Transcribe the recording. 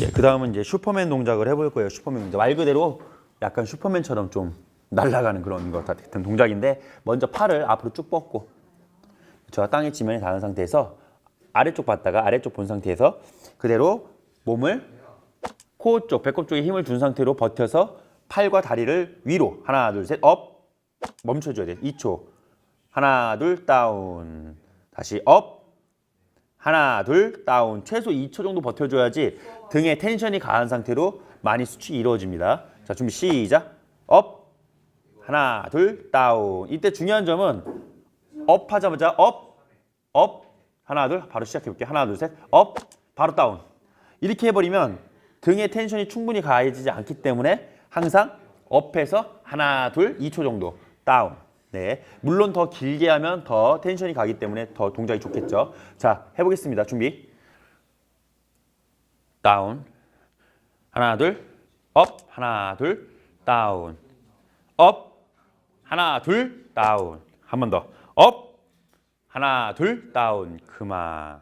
예, 그 다음은 이제 슈퍼맨 동작을 해볼 거예요. 슈퍼맨 동작. 말 그대로 약간 슈퍼맨처럼 좀 날아가는 그런 것 같은 동작인데 먼저 팔을 앞으로 쭉 뻗고 저가 땅에 지면에 닿은 상태에서 아래쪽 봤다가 아래쪽 본 상태에서 그대로 몸을 코 쪽, 배꼽 쪽에 힘을 준 상태로 버텨서 팔과 다리를 위로 하나, 둘, 셋, 업 멈춰줘야 돼. 2초. 하나, 둘, 다운. 다시 업. 하나, 둘, 다운. 최소 2초 정도 버텨줘야지 등에 텐션이 가한 상태로 많이 수축이 이루어집니다. 자, 준비 시작. 업. 하나, 둘, 다운. 이때 중요한 점은 업 하자마자 업, 업. 하나, 둘. 바로 시작해 볼게요. 하나, 둘, 셋. 업. 바로 다운. 이렇게 해버리면 등에 텐션이 충분히 가해지지 않기 때문에 항상 업해서 하나, 둘, 2초 정도 다운. 네, 물론 더 길게 하면 더 텐션이 가기 때문에 더 동작이 좋겠죠. 자, 해보겠습니다. 준비. 다운. 하나, 둘, 업. 하나, 둘, 다운. 업. 하나, 둘, 다운. 한 번 더. 업. 하나, 둘, 다운. 그만.